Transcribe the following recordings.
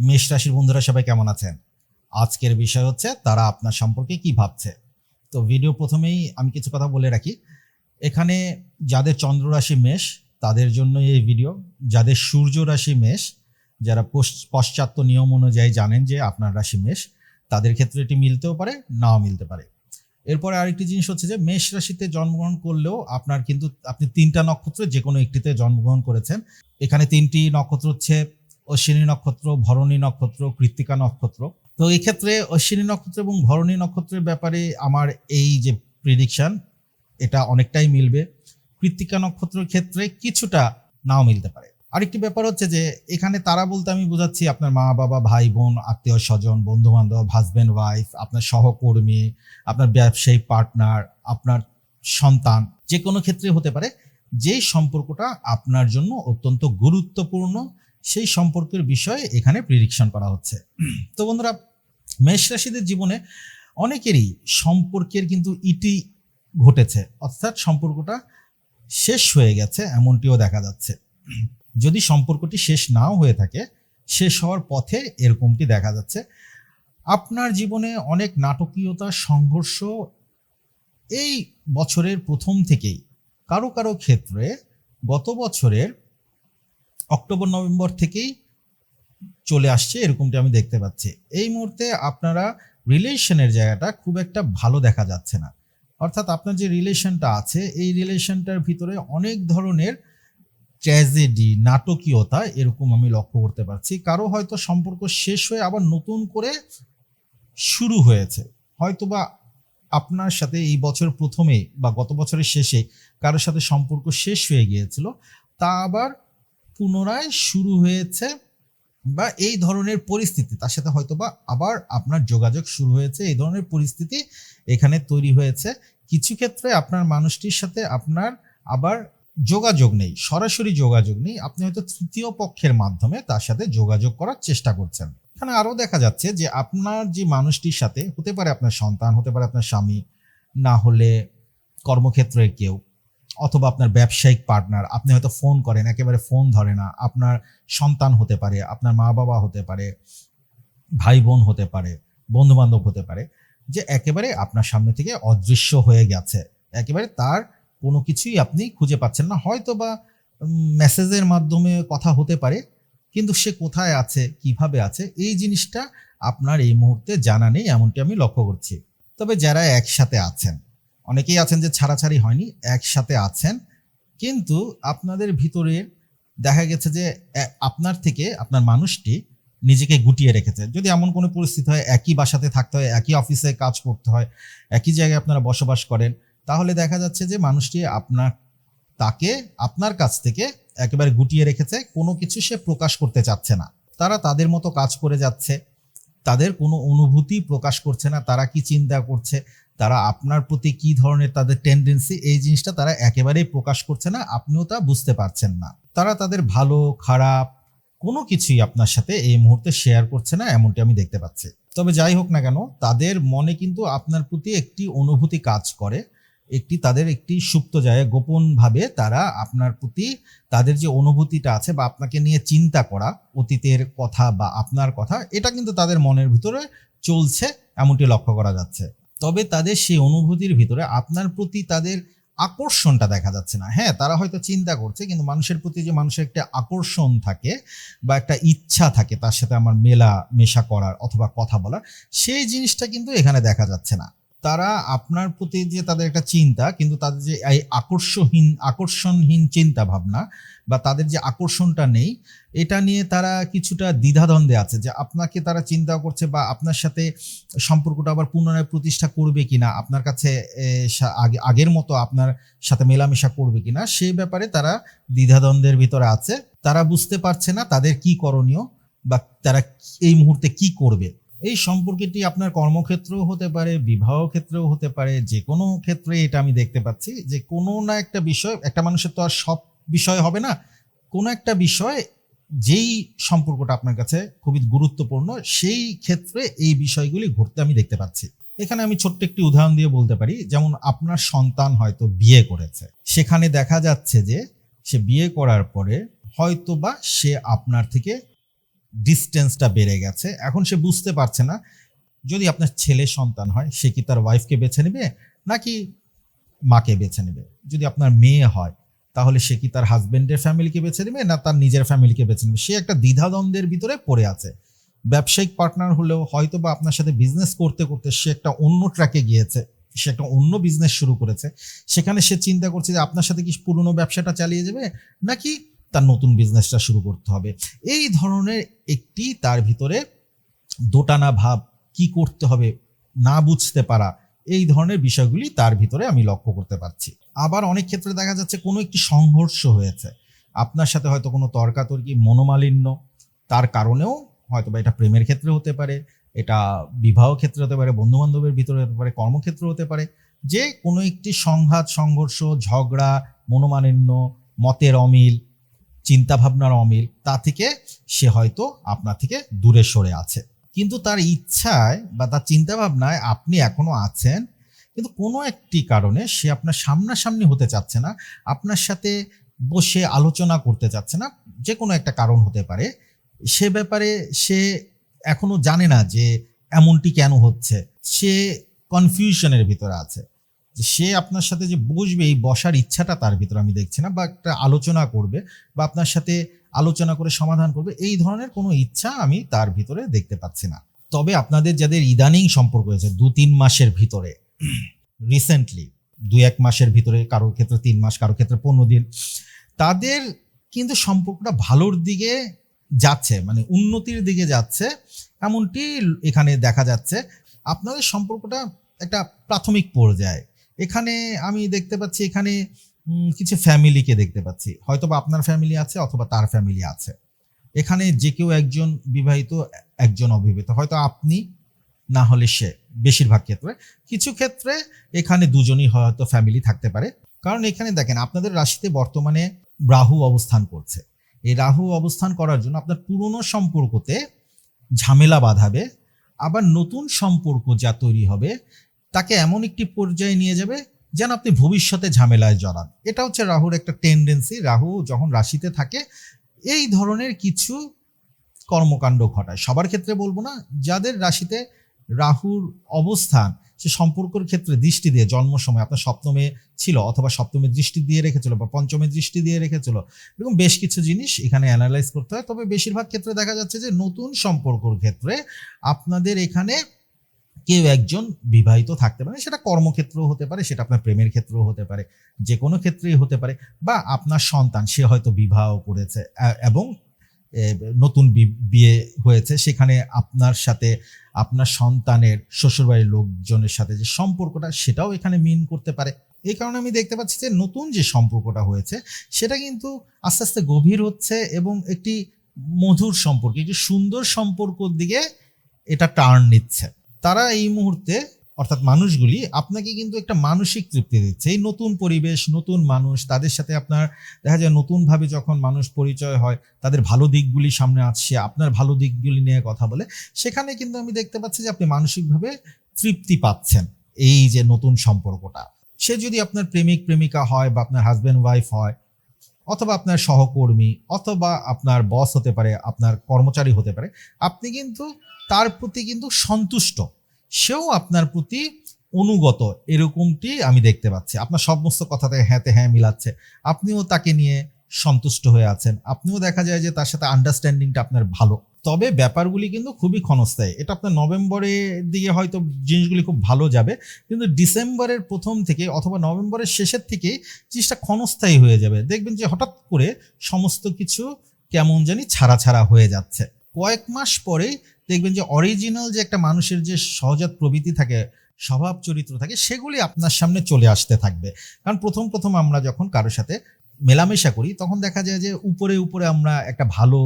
মেষ রাশির বন্ধুরা সবাই কেমন আছেন? আজকের বিষয় হচ্ছে তারা আপনার সম্পর্কে কি ভাবছে? তো ভিডিও প্রথমেই আমি কিছু কথা বলে রাখি। এখানে যাদের চন্দ্র রাশি মেষ, তাদের জন্য এই ভিডিও যাদের সূর্য রাশি মেষ, যারা পশ্চ- পাশ্চাত্য নিয়ম অনুযায়ী জানেন যে আপনার রাশি মেষ, তাদের ক্ষেত্রে এটি মিলতেও পারে, নাও মিলতে পারে। এরপরে আরেকটি জিনিস হচ্ছে যে মেষ রাশিতে জন্মগ্রহণ করলেও আপনার কিন্তু আপনি তিনটা নক্ষত্র যে কোনো একটিতে জন্মগ্রহণ করেছেন। এখানে তিনটি নক্ষত্র হচ্ছে অশ্বিনী নক্ষত্র, ভরণী নক্ষত্র, কৃত্তিকা নক্ষত্র। তো এই ক্ষেত্রে অশ্বিনী নক্ষত্র এবং ভরণী নক্ষত্রের ব্যাপারে আমার এই যে প্রিডিকশন এটা অনেকটাই মিলবে। কৃত্তিকা নক্ষত্রের ক্ষেত্রে কিছুটা নাও মিলতে পারে। আরেকটি ব্যাপার হচ্ছে যে, এখানে তারা বলতে আমি বোঝাচ্ছি আপনার মা, বাবা, ভাই, বোন, আত্মীয়, স্বজন বন্ধু বান্ধব হাজব্যান্ড ওয়াইফ আপনার সহকর্মী, আপনার ব্যবসায়িক পার্টনার আপনার সন্তান, যে কোনো ক্ষেত্রে হতে পারে। যেই সম্পর্কটা আপনার জন্য অত্যন্ত গুরুত্বপূর্ণ সেই সম্পর্কের বিষয়ে এখানে প্রিডিকশন করা হচ্ছে। তো বন্ধুরা, মেষ রাশিদের জীবনে অনেকেরই সম্পর্কের কিন্তু ইটি ঘটেছে, অর্থাৎ সম্পর্কটা শেষ হয়ে গেছে এমনটিও দেখা যাচ্ছে। যদি সম্পর্কটি শেষ নাও হয়ে থাকে, শেষ হওয়ার পথে এরকমটি দেখা যাচ্ছে। আপনার জীবনে অনেক নাটকীয়তা, সংঘর্ষ এই বছরের প্রথম থেকেই কারও কারও ক্ষেত্রে গত বছরের অক্টোবর, নভেম্বর থেকেই চলে আসছে, এরকমটি আমি দেখতে পাচ্ছি। এই মুহূর্তে আপনারা রিলেশনের জায়গাটা খুব একটা ভালো দেখা যাচ্ছে না। অর্থাৎ আপনার যে রিলেশনটা আছে, এই রিলেশনটার ভিতরে অনেক ধরনের ট্র্যাজেডি, নাটকীয়তা এরকম আমি লক্ষ্য করতে পারছি। কারও হয়তো সম্পর্ক শেষ হয়ে আবার নতুন করে শুরু হয়েছে। হয়তোবা আপনার সাথে এই বছর প্রথমে বা গত বছরের শেষে কারোর সাথে সম্পর্ক শেষ হয়ে গিয়েছিল, তা আবার পুনরায় শুরু হয়েছে বা এই ধরনের পরিস্থিতি। তার সাথে হয়তো বা আবার আপনার যোগাযোগ শুরু হয়েছে, এই ধরনের পরিস্থিতি এখানে তৈরি হয়েছে। কিছু ক্ষেত্রে আপনার মানুষটির সাথে আপনার আবার যোগাযোগ নেই, সরাসরি যোগাযোগ নেই। আপনি হয়তো তৃতীয় পক্ষের মাধ্যমে তার সাথে যোগাযোগ করার চেষ্টা করছেন। এখানে আরও দেখা যাচ্ছে যে আপনার যে মানুষটির সাথে, হতে পারে আপনার সন্তান, হতে পারে আপনার স্বামী, না হলে কর্মক্ষেত্রের কেউ অথবা আপনার ব্যবসায়িক পার্টনার আপনি হয়তো ফোন করেন, একেবারে ফোন ধরে না। আপনার সন্তান হতে পারে, আপনার মা বাবা হতে পারে, ভাই বোন হতে পারে বন্ধু বান্ধব হতে পারে, যে একেবারে আপনার সামনে থেকে অদৃশ্য হয়ে গেছে। একেবারে তার কোনো কিছুই আপনি খুঁজে পাচ্ছেন না। হয়তো বা মেসেজের মাধ্যমে কথা হতে পারে, কিন্তু সে কোথায় আছে, কীভাবে আছে, এই জিনিসটা আপনার এই মুহূর্তে জানা নেই, এমনটি আমি লক্ষ্য করছি। তবে যারা একসাথে আছেন অনেকেই আছেন যে ছাড়াছাড়ি হয়নি, একসাথে আছেন। কিন্তু আপনাদের ভিতরে দেখা গেছে যে আপনার থেকে, আপনার মানুষটি নিজেকে গুটিয়ে রেখেছে। যদি এমন কোনো পরিস্থিতি হয়, একই বাসাতে থাকতে হয়, একই অফিসে কাজ করতে হয়, একই জায়গায় আপনারা বসবাস করেন, তাহলে দেখা যাচ্ছে যে মানুষটি আপনার, তাকে আপনার কাছ থেকে একেবারে গুটিয়ে রেখেছে, কোনো কিছু সে প্রকাশ করতে চাচ্ছে না। তারা তাদের মতো কাজ করে যাচ্ছে, তাদের কোনো অনুভূতি প্রকাশ করছে না, তারা কি চিন্তা করছে তারা আপনার প্রতি কি ধরনের তাদের টেন্ডেন্সি এই জিনিসটা তারা একেবারেই প্রকাশ করছে না, আপনিও তা বুঝতে পারছেন না। তারা তাদের ভালো, খারাপ কোনো কিছুই আপনার সাথে এই মুহূর্তে শেয়ার করছে না, এমনটি আমি দেখতে পাচ্ছি। তবে যাই হোক না কেন, তাদের মনে কিন্তু আপনার প্রতি একটি অনুভূতি কাজ করে, একটি তাদের একটি সুপ্ত জায়গায় গোপনভাবে তারা আপনার প্রতি তাদের যে অনুভূতিটা আছে বা আপনাকে নিয়ে চিন্তা করা, অতীতের কথা বা আপনার কথা, এটা কিন্তু তাদের মনের ভিতরে চলছে, এমনটি লক্ষ্য করা যাচ্ছে। তবে তাদের সেই অনুভূতির ভিতরে আপনার প্রতি তাদের আকর্ষণটা দেখা যাচ্ছে না। হ্যাঁ তারা হয়তো চিন্তা করছে, কিন্তু মানুষের প্রতি যে মানুষের একটা আকর্ষণ থাকে বা একটা ইচ্ছা থাকে তার সাথে আমার মেলা মেশা করার অথবা কথা বলার, সেই জিনিসটা কিন্তু এখানে দেখা যাচ্ছে না। তারা আপনার প্রতি যে তাদের একটা চিন্তা, কিন্তু তাদের যে এই আকর্ষহীন, আকর্ষণহীন চিন্তা ভাবনা বা তাদের যে আকর্ষণটা নেই, এটা নিয়ে তারা কিছুটা দ্বিধাদ্বন্দ্বে আছে যে আপনাকে তারা চিন্তা করছে বা আপনার সাথে সম্পর্কটা আবার পুনরায় প্রতিষ্ঠা করবে কিনা, আপনার কাছে আগে- আগের মতো আপনার সাথে মেলামেশা করবে কিনা সেই ব্যাপারে তারা দ্বিধাদ্বন্দ্বের ভিতরে আছে। তারা বুঝতে পারছে না তাদের কি করণীয় বা তারা এই মুহূর্তে কি করবে। এই সম্পর্কটি আপনার কর্মক্ষেত্রেও হতে পারে, বিবাহ ক্ষেত্রেও হতে পারে, যে কোনো ক্ষেত্রে এটা আমি দেখতে পাচ্ছি যে কোনো না একটা বিষয়, একটা মানুষের তো আর সব বিষয় হবে না, কোনো একটা বিষয় যেই সম্পর্কটা আপনার কাছে খুবই গুরুত্বপূর্ণ, সেই ক্ষেত্রে এই বিষয়গুলি ঘটতে আমি দেখতে পাচ্ছি। এখানে আমি ছোট্ট একটি উদাহরণ দিয়ে বলতে পারি, যেমন আপনার সন্তান হয়তো বিয়ে করেছে, সেখানে দেখা যাচ্ছে যে সে বিয়ে করার পরে হয়তো বা সে আপনার থেকে ডিস্টেন্সটা বেড়ে গেছে। এখন সে বুঝতে পারছে না, যদি আপনার ছেলে সন্তান হয়, সে কি তার ওয়াইফকে বেছে নেবে, নাকি মাকে বেছে নেবে? যদি আপনার মেয়ে হয়, তাহলে সে কি তার হাজবেন্ডের ফ্যামিলিকে বেছে নেবে, না তার নিজের ফ্যামিলিকে বেছে নেবে? সে একটা দ্বিধাদ্বন্দ্বের ভিতরে পড়ে আছে। ব্যবসায়িক পার্টনার হলেও হয়তো বা আপনার সাথে বিজনেস করতে করতে সে একটা অন্য ট্র্যাকে গিয়েছে, সে একটা অন্য বিজনেস শুরু করেছে। সেখানে সে চিন্তা করছে যে আপনার সাথে কি পুরনো ব্যবসাটা চালিয়ে যাবে, নাকি তার নতুন বিজনেসটা শুরু করতে হবে। এই ধরনের একটি তার ভিতরে দোটানা ভাব কি করতে হবে না বুঝতে পারা, এই ধরনের বিষয়গুলি তার ভিতরে আমি লক্ষ্য করতে পারছি। আবার অনেক ক্ষেত্রে দেখা যাচ্ছে কোনো একটি সংঘর্ষ হয়েছে। আপনার সাথে হয়তো কোনো তর্কাতর্কি মনোমালিন্য, তার কারণেও হয়তো বা এটা প্রেমের ক্ষেত্রে হতে পারে, এটা বিবাহ ক্ষেত্রে হতে পারে বন্ধু বান্ধবের ভিতরে হতে পারে, কর্মক্ষেত্রে হতে পারে। যে কোনো একটি সংঘাত, সংঘর্ষ, ঝগড়া, মনোমালিন্য, মতের অমিল চিন্তাভাবনার অমিল, তা থেকে সে হয়তো আপনার থেকে দূরে সরে আছে। কিন্তু তার ইচ্ছায় বা তার চিন্তাভাবনায় আপনি এখনও আছেন, কিন্তু কোনো একটি কারণে সে আপনার সামনাসামনি হতে চাচ্ছে না, আপনার সাথে বসে আলোচনা করতে চাচ্ছে না, যে কোনো একটা কারণ হতে পারে। সে ব্যাপারে সে এখনও জানে না যে এমনটি কেন হচ্ছে। সে কনফিউশনের ভিতরে আছে। সে আপনার সাথে যে বসবে, এই বসার ইচ্ছাটা তার ভিতরে আমি দেখছি না, বা একটা আলোচনা করবে, বা আপনার সাথে আলোচনা করে সমাধান করবে, এই ধরনের কোনো ইচ্ছা আমি তার ভিতরে দেখতে পাচ্ছি না। তবে আপনাদের যাদের ইদানিং সম্পর্ক হয়েছে, দু তিন মাসের ভিতরে রিসেন্টলি দু এক মাসের ভিতরে কারোর ক্ষেত্রে তিন মাস কারোর ক্ষেত্রে পনেরো দিন, তাদের কিন্তু সম্পর্কটা ভালোর দিকে যাচ্ছে মানে উন্নতির দিকে যাচ্ছে, এমনটি এখানে দেখা যাচ্ছে। আপনাদের সম্পর্কটা একটা প্রাথমিক পর্যায়ে। এখানে আমি দেখতে পাচ্ছি, এখানে কিছু ফ্যামিলিকে দেখতে পাচ্ছি। হয়তো বা আপনার ফ্যামিলি আছে অথবা তার ফ্যামিলি আছে। এখানে যে কেউ একজন বিবাহিত, একজন অবিবাহিত, হয়তো আপনি, না হলে সে, বেশিরভাগ ক্ষেত্রে। কিছু ক্ষেত্রে এখানে দুজনই হয়তো ফ্যামিলি থাকতে পারে। কারণ এখানে দেখেন, আপনাদের রাশিতে বর্তমানে রাহু অবস্থান করছে। এই রাহু অবস্থান করার জন্য আপনার পুরনো সম্পর্কতে ঝামেলা বাঁধাবে, আবার নতুন সম্পর্ক যা তৈরি হবে তাকে এমন একটি পর্যায়ে নিয়ে যাবে যেন আপনি ভবিষ্যতে ঝামেলায় জড়ান। এটা হচ্ছে রাহুর একটা টেন্ডেন্সি রাহু যখন রাশিতে থাকে, এই ধরনের কিছু কর্মকাণ্ড ঘটায়। সবার ক্ষেত্রে বলব না, যাদের রাশিতে রাহুর অবস্থান, সে সম্পর্কের ক্ষেত্রে দৃষ্টি দিয়ে, জন্ম সময় আপনার সপ্তমে ছিল অথবা সপ্তমে দৃষ্টি দিয়ে রেখেছিল বা পঞ্চমে দৃষ্টি দিয়ে রেখেছিল, এরকম বেশ কিছু জিনিস এখানে অ্যানালাইজ করতে হয়। তবে বেশিরভাগ ক্ষেত্রে দেখা যাচ্ছে যে নতুন সম্পর্কর ক্ষেত্রে আপনাদের এখানে কেউ একজন বিবাহিত থাকতে পারে, সেটা কর্মক্ষেত্রেও হতে পারে, সেটা আপনার প্রেমের ক্ষেত্রেও হতে পারে, যে কোনো ক্ষেত্রেই হতে পারে, বা আপনার সন্তান, সে হয়তো বিবাহ করেছে এবং নতুন বিয়ে হয়েছে, সেখানে আপনার সাথে, আপনার সন্তানের শ্বশুরবাড়ির লোকজনের সাথে যে সম্পর্কটা, সেটাও এখানে মিন করতে পারে। এই কারণে আমি দেখতে পাচ্ছি যে নতুন যে সম্পর্কটা হয়েছে, সেটা কিন্তু আস্তে আস্তে গভীর হচ্ছে এবং একটি মধুর সম্পর্ক, একটি সুন্দর সম্পর্কর দিকে এটা টার্ন নিচ্ছে। তারা এই মুহূর্তে, অর্থাৎ মানুষগুলি, আপনাকে কিন্তু একটা মানসিক তৃপ্তি দিচ্ছে। এই নতুন পরিবেশ, নতুন মানুষ, তাদের সাথে আপনার, দেখা যায় নতুনভাবে যখন মানুষ পরিচয় হয়, তাদের ভালো দিকগুলি সামনে আসছে, আপনার ভালো দিকগুলি নিয়ে কথা বলে, সেখানে কিন্তু আমি দেখতে পাচ্ছি যে আপনি মানসিকভাবে তৃপ্তি পাচ্ছেন এই যে নতুন সম্পর্কটা। সে যদি আপনার প্রেমিক, প্রেমিকা হয় বা আপনার হাজব্যান্ড ওয়াইফ হয় অথবা আপনার সহকর্মী অথবা আপনার বস হতে পারে, আপনার কর্মচারী হতে পারে, আপনি কিন্তু তার প্রতি কিন্তু সন্তুষ্ট। সেও আপনার প্রতি অনুগত, এরকমটি আমি দেখতে পাচ্ছি। আপনার সমস্ত কথাতে হ্যাঁতে হ্যাঁ মিলাচ্ছে। আপনিও তাকে নিয়ে সন্তুষ্ট হয়ে আছেন। আপনিও দেখা যায় যে তার সাথে আন্ডারস্ট্যান্ডিংটা আপনার ভালো। তবে ব্যাপারগুলি কিন্তু খুবই ক্ষণস্থায়ী। এটা আপনার নভেম্বরের দিকে হয়তো জিনিসগুলি খুব ভালো যাবে, কিন্তু ডিসেম্বরের প্রথম থেকে অথবা নভেম্বরের শেষের থেকেই জিনিসটা ক্ষণস্থায়ী হয়ে যাবে। দেখবেন যে হঠাৎ করে সমস্ত কিছু কেমন জানি ছাড়া ছাড়া হয়ে যাচ্ছে। কয়েক মাস পরেই দেখবেন যে অরিজিনাল যে একটা মানুষের যে সহজাত প্রবৃত্তি থাকে, স্বভাব চরিত্র থাকে, সেগুলি আপনার সামনে চলে আসতে থাকবে। কারণ প্রথম প্রথম আমরা যখন কারোর সাথে মেলামেশা করি, তখন দেখা যায় যে উপরে উপরে আমরা একটা ভালো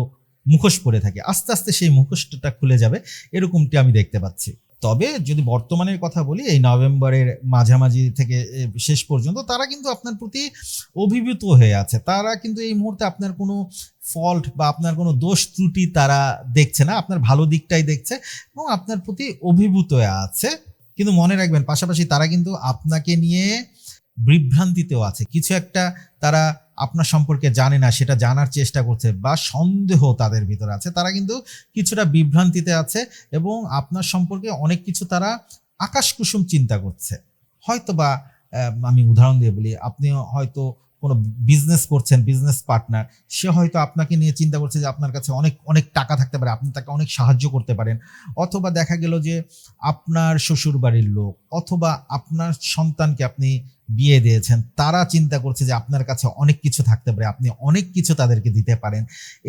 মুখোশ পরে থাকে। আস্তে আস্তে সেই মুখোশটা খুলে যাবে, এরকমটি আমি দেখতে পাচ্ছি। তবে যদি বর্তমানের কথা বলি, এই নভেম্বরের মাঝামাঝি থেকে শেষ পর্যন্ত তারা কিন্তু আপনার প্রতি অভিভূত হয়ে আছে। তারা কিন্তু এই মুহূর্তে আপনার কোনো ফল্ট বা আপনার কোনো দোষ ত্রুটি তারা দেখছে না, আপনার ভালো দিকটাই দেখছে এবং আপনার প্রতি অভিভূত হয়ে আছে। কিন্তু মনে রাখবেন, পাশাপাশি তারা কিন্তু আপনাকে নিয়ে বিভ্রান্তিতেও আছে। কিছু একটা তারা আপনার সম্পর্কে জানে না, সেটা জানার চেষ্টা করছে বা সন্দেহ তাদের ভিতরে আছে, তারা কিন্তু কিছুটা বিভ্রান্তিতে আছে এবং আপনার সম্পর্কে অনেক কিছু তারা আকাশ কুসুম চিন্তা করছে। হয়তো বা আমি উদাহরণ দিয়ে বলি আপনি হয়তো কোনো বিজনেস করছেন বিজনেস পার্টনার সে হয়তো আপনাকে নিয়ে চিন্তা করছে যে আপনার কাছে অনেক অনেক টাকা থাকতে পারে, আপনি তাকে অনেক সাহায্য করতে পারেন। অথবা দেখা গেল যে আপনার শ্বশুর বাড়ির লোক অথবা আপনার সন্তানকে আপনি বিয়ে দিয়েছেন, তারা চিন্তা করছে যে আপনার কাছে অনেক কিছু থাকতে পারে, আপনি অনেক কিছু তাদেরকে দিতে পারেন।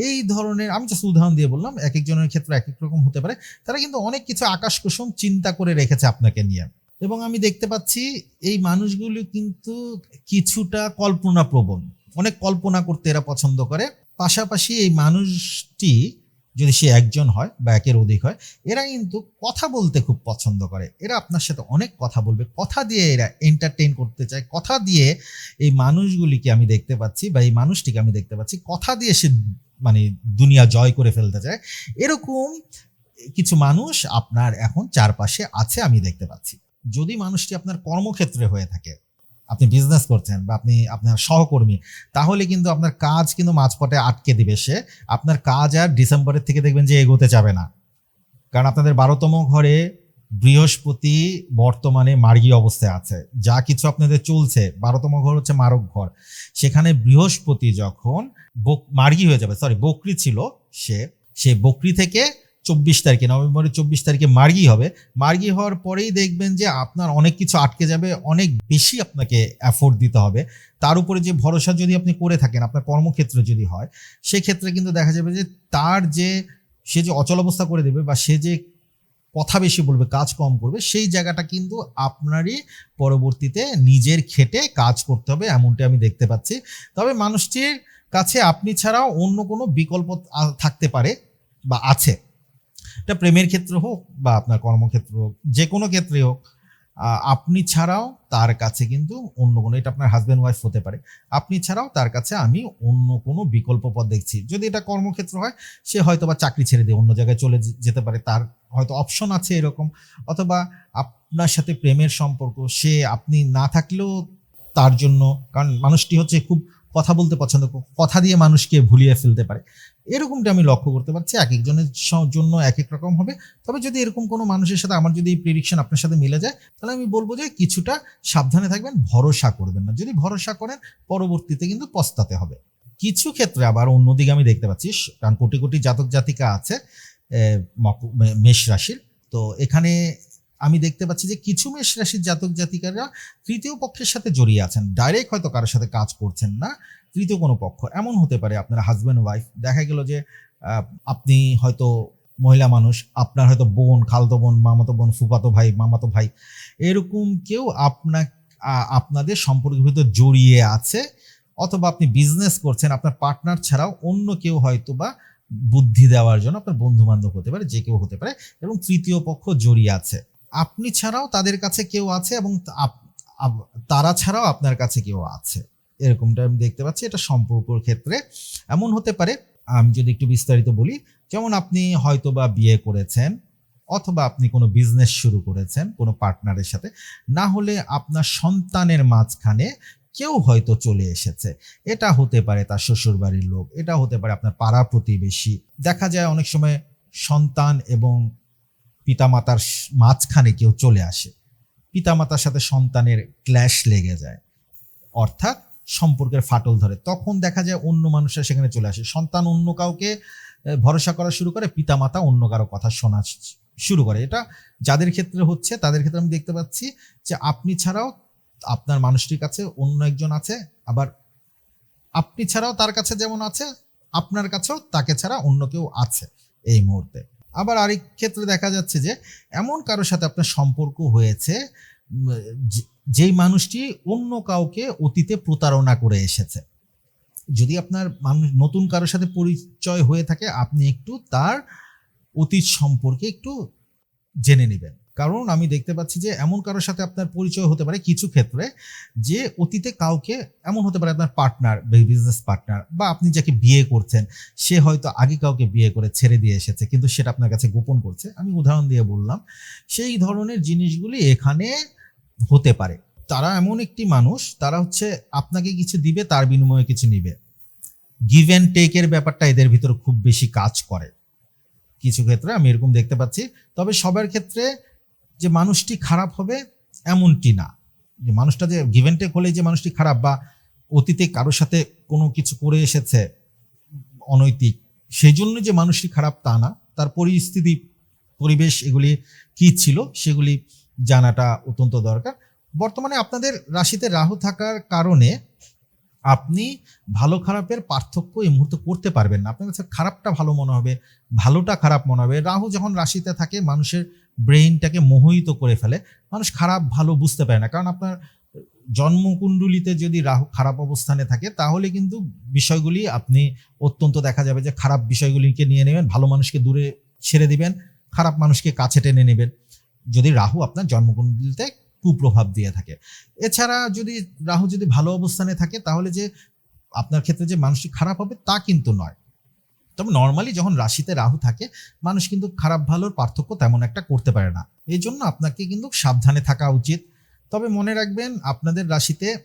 এই ধরনের, আমি জাস্ট উদাহরণ দিয়ে বললাম এক একজনের ক্ষেত্রে এক এক রকম হতে পারে, তারা কিন্তু অনেক কিছু আকাশ কুসুম চিন্তা করে রেখেছে আপনাকে নিয়ে। এবং আমি দেখতে পাচ্ছি এই মানুষগুলো কিন্তু কিছুটা কল্পনা প্রবণ অনেক কল্পনা করতে এরা পছন্দ করে। পাশাপাশি এই মানুষটি, যদি সে একজন হয় বা একের অধিক হয়, এরা কিন্তু কথা বলতে খুব পছন্দ করে। এরা আপনার সাথে অনেক কথা বলবে। কথা দিয়ে এরা এন্টারটেইন করতে চায়। কথা দিয়ে এই মানুষগুলিকে আমি দেখতে পাচ্ছি বা এই মানুষটিকে আমি দেখতে পাচ্ছি, কথা দিয়ে সে মানে দুনিয়া জয় করে ফেলতে চায়। এরকম কিছু মানুষ আপনার এখন চারপাশে আছে আমি দেখতে পাচ্ছি। যদি মানুষটি আপনার কর্মক্ষেত্রে হয়ে থাকে, আপনি বিজনেস করছেন বা আপনি আপনার সহকর্মী, তাহলে কিন্তু আপনার কাজ কিন্তু মাঝপথে আটকে দিবে সে। আপনার কাজ আর ডিসেম্বরের থেকে দেখবেন যে এগোতে যাবে না। কারণ আপনাদের বারোতম ঘরে বৃহস্পতি বর্তমানে মার্গী অবস্থায় আছে। যা কিছু আপনাদের চলছে, বারোতম ঘর হচ্ছে মারক ঘর। সেখানে বৃহস্পতি যখন মার্গী হয়ে যাবে সরি বকরি ছিল সে সে বকরি থেকে চব্বিশ তারিখে, নভেম্বরের চব্বিশ তারিখে মার্গি হবে। মার্গি হওয়ার পরেই দেখবেন যে আপনার অনেক কিছু আটকে যাবে, অনেক বেশি আপনাকে অ্যাফোর্ড দিতে হবে। তার উপরে যে ভরসা যদি আপনি করে থাকেন, আপনার কর্মক্ষেত্র যদি হয়, সেক্ষেত্রে কিন্তু দেখা যাবে যে তার যে, সে যে অচল অবস্থা করে দেবে বা সে যে কথা বেশি বলবে, কাজ কম করবে, সেই জায়গাটা কিন্তু আপনারই পরবর্তীতে নিজের খেটে কাজ করতে হবে, এমনটি আমি দেখতে পাচ্ছি। তবে মানুষটির কাছে আপনি ছাড়াও অন্য কোনো বিকল্প থাকতে পারে বা আছে। এটা প্রেমের ক্ষেত্রে হোক বা আপনার কর্মক্ষেত্র হোক, যে কোনো ক্ষেত্রে হোক আপনি ছাড়াও তার কাছে কিন্তু অন্য কোনো, এটা আপনার হাজব্যান্ড ওয়াইফ হতে পারে, আপনি ছাড়াও তার কাছে আমি অন্য কোনো বিকল্প পথ দেখছি। যদি এটা কর্মক্ষেত্র হয়, সে হয়তো বা চাকরি ছেড়ে দিয়ে অন্য জায়গায় চলে যেতে পারে, তার হয়তো অপশন আছে এরকম, অথবা আপনার সাথে প্রেমের সম্পর্ক, সে আপনি না থাকলেও তার জন্য, কারণ মানুষটি হচ্ছে খুব কথা বলতে পছন্দ, কথা দিয়ে মানুষকে ভুলিয়ে ফেলতে পারে। এরকমটা আমি লক্ষ্য করতে পারছি, এক একজনের জন্য এক এক রকম হবে। তবে যদি এরকম কোনো মানুষের সাথে আমার যদি এই প্রিডিকশন আপনার সাথে মিলে যায়, তাহলে আমি বলব যে কিছুটা সাবধানে থাকবেন, ভরসা করবেন না। যদি ভরসা করেন, পরবর্তীতে কিন্তু পস্তাতে হবে। কিছু ক্ষেত্রে আবার অন্যদিকে আমি দেখতে পাচ্ছি কারণ কোটি কোটি জাতক জাতিকা আছে মেষ রাশির। তো এখানে আমি দেখতে পাচ্ছি যে কিছু মেষ রাশির জাতক জাতিকারা তৃতীয় পক্ষের সাথে জড়িয়ে আছেন। ডাইরেক্ট হয়তো কারোর সাথে কাজ করছেন না। তৃতীয় কোনো পক্ষ। এমন হতে পারে আপনার হাজব্যান্ড ওয়াইফ দেখা গেল যে আপনি হয়তো মহিলা মানুষ, আপনার হয়তো বোন, খালতো বোন, মামাতো বোন, ফুফাতো ভাই, মামাতো ভাই, এরকম কেউ আপনা আপনাদের সম্পর্কের ভিতর জড়িয়ে আছে অথবা আপনি বিজনেস করছেন, আপনার পার্টনার ছাড়াও অন্য কেউ হয়তো বা বুদ্ধি দেওয়ার জন্য আপনার বন্ধু বান্ধব হতে পারে, যে কেউ হতে পারে এবং তৃতীয় পক্ষ জড়িয়ে আছে। আপনি ছাড়াও তাদের কাছে কেউ আছে এবং তারা ছাড়াও আপনার কাছে কেউ আছে। এরকমটা আমি দেখতে পাচ্ছি, এটা সম্পর্কর ক্ষেত্রে। এমন হতে পারে, আমি যদি একটু বিস্তারিত বলি, যেমন আপনি হয়তো বা বিয়ে করেছেন, অথবা আপনি কোনো বিজনেস শুরু করেছেন, কোনো পার্টনারের সাথে, না হলে আপনার সন্তানের মাঝখানে কেউ হয়তো চলে এসেছে। এটা হতে পারে তার শ্বশুর বাড়ির লোক, এটা হতে পারে আপনার পাড়া প্রতিবেশী। দেখা যায় অনেক সময় সন্তান এবং পিতামাতার মাঝখানে কেউ চলে আসে। পিতামাতার সাথে সন্তানের ক্ল্যাশ লেগে যায়। অর্থাৎ সম্পর্কের ফাটল ধরে। তখন দেখা যায় অন্য মানুষরা সেখানে চলে আসে। সন্তান অন্য কাউকে ভরসা করা শুরু করে, পিতামাতা অন্য কারও কথা শোনা শুরু করে। এটা যাদের ক্ষেত্রে হচ্ছে, তাদের ক্ষেত্রে আমি দেখতে পাচ্ছি যে আপনি ছাড়াও আপনার মানুষটির কাছে অন্য একজন আছে, আবার আপনি ছাড়াও তার কাছে যেমন আছে, আপনার কাছেও তাকে ছাড়া অন্য কেউ আছে এই মুহূর্তে। আবার আরেক ক্ষেত্রে দেখা যাচ্ছে যে, এমন কারোর সাথে আপনার সম্পর্ক হয়েছে যেই মানুষটি অন্য কাউকে অতীতে প্রতারণা করে এসেছে। যদি আপনার মানুষ, নতুন কারোর সাথে পরিচয় হয়ে থাকে, আপনি একটু তার অতীত সম্পর্কে একটু জেনে নেবেন। কারণ আমি দেখতে পাচ্ছি যে, এমন কারোর সাথে আপনার পরিচয় হতে পারে কিছু ক্ষেত্রে যে, অতীতে কাউকে এমন হতে পারে আপনার পার্টনার বিজনেস পার্টনার বা আপনি যাকে বিয়ে করছেন, সে হয়তো আগে কাউকে বিয়ে করে ছেড়ে দিয়ে এসেছে, কিন্তু সেটা আপনার কাছে গোপন করছে। আমি উদাহরণ দিয়ে বললাম, সেই ধরনের জিনিসগুলি এখানে হতে পারে। তারা এমন একটি মানুষ, তারা হচ্ছে আপনাকে কিছু দিবে, তার বিনিময়ে কিছু নিবে। গিভ অ্যান্ড টেকের ব্যাপারটা এদের ভিতরে খুব বেশি কাজ করে। কিছু ক্ষেত্রে আমি এরকম দেখতে পাচ্ছি, তবে সবার ক্ষেত্রে যে মানুষটি খারাপ হবে এমনটি না। যে মানুষটা যে গিভ অ্যান্ড টেক হলে যে মানুষটি খারাপ বা অতীতে কারোর সাথে কোনো কিছু করে এসেছে অনৈতিক সেই জন্য যে মানুষটি খারাপ তা না। তার পরিস্থিতি, পরিবেশ এগুলি কি ছিল, সেগুলি জানাটা অত্যন্ত দরকার। বর্তমানে আপনাদের রাশিতে রাহু থাকার কারণে আপনি ভালো খারাপের পার্থক্য এই মুহূর্তে করতে পারবেন না। আপনার কাছে খারাপটা ভালো মনে হবে, ভালোটা খারাপ মনে হবে। রাহু যখন রাশিতে থাকে, মানুষের ব্রেইনটাকে মোহিত করে ফেলে। মানুষ খারাপ, ভালো বুঝতে পারে না। কারণ আপনার জন্মকুণ্ডলিতে যদি রাহু খারাপ অবস্থানে থাকে, তাহলে কিন্তু বিষয়গুলি আপনি অত্যন্ত দেখা যাবে যে খারাপ বিষয়গুলিকে নিয়ে নেবেন, ভালো মানুষকে দূরে ছেড়ে দিবেন, খারাপ মানুষকে কাছে টেনে নেবেন। যদি রাহু আপনার জন্মকুণ্ডলিতে কুপ্রভাব দিয়ে থাকে। এছাড়া যদি রাহু যদি ভালো অবস্থানে থাকে, তাহলে যে আপনার ক্ষেত্রে যে মানুষটি খারাপ হবে তা কিন্তু নয়। তবে নর্মালি যখন রাশিতে রাহু থাকে, মানুষ কিন্তু খারাপ ভালোর পার্থক্য তেমন একটা করতে পারে না। এই জন্য আপনাকে কিন্তু সাবধানে থাকা উচিত। তবে মনে রাখবেন, আপনাদের রাশিতে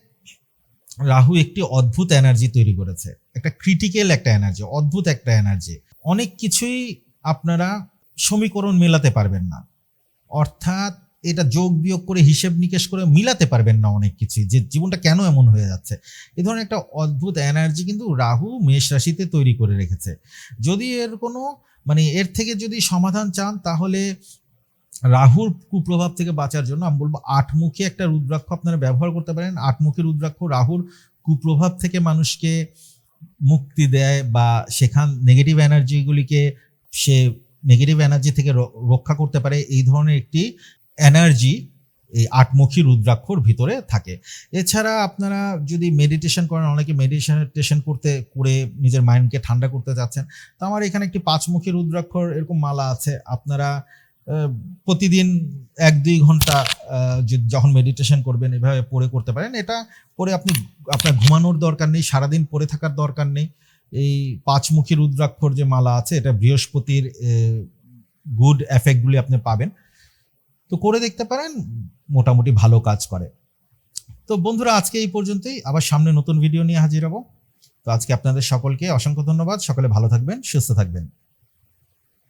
রাহু একটি অদ্ভুত এনার্জি তৈরি করেছে। একটা ক্রিটিক্যাল একটা এনার্জি অদ্ভুত একটা এনার্জি অনেক কিছুই আপনারা সমীকরণ মেলাতে পারবেন না। অর্থাৎ এটা যোগ বিয়োগ করে হিসেব নিকেশ করে মিলাতে পারবেন না অনেক কিছুই, যে জীবনটা কেন এমন হয়ে যাচ্ছে। এই ধরনের একটা অদ্ভুত এনার্জি কিন্তু রাহু মেষ রাশিতে তৈরি করে রেখেছে। যদি এর কোনো মানে এর থেকে যদি সমাধান চান, তাহলে রাহুর কুপ্রভাব থেকে বাঁচার জন্য আমি বলব আটমুখী একটা রুদ্রাক্ষ আপনারা ব্যবহার করতে পারেন। আটমুখী রুদ্রাক্ষ রাহুর কুপ্রভাব থেকে মানুষকে মুক্তি দেয় বা সেখান নেগেটিভ এনার্জিগুলিকে সে নেগেটিভ এনার্জি থেকে রক্ষা করতে পারে, এই ধরনের একটি এনার্জি এই আটমুখী রুদ্রাক্ষর ভিতরে থাকে। এছাড়া আপনারা যদি মেডিটেশন করেন, অনেকে মেডিটেশন করতে, করে নিজের মাইন্ডকে ঠান্ডা করতে চাচ্ছেন, তো আমার এখানে একটি পাঁচমুখী রুদ্রাক্ষর এরকম মালা আছে। আপনারা প্রতিদিন এক দুই ঘণ্টা যখন মেডিটেশন করবেন, এভাবে পড়ে করতে পারেন। এটা পরে আপনি, আপনার ঘুমানোর দরকার নেই, সারাদিন পরে থাকার দরকার নেই। এই পাঁচমুখী রুদ্রাক্ষর যে মালা আছে, এটা বৃহস্পতির গুড এফেক্টগুলি আপনি পাবেন। তো করে দেখতে পারেন, মোটামুটি ভালো কাজ করে। তো বন্ধুরা, আজকে এই পর্যন্তই। আবার সামনে নতুন ভিডিও নিয়ে হাজির হব। তো আজকে আপনাদের সকলকে অসংখ্য ধন্যবাদ। সকলে ভালো থাকবেন, সুস্থ থাকবেন।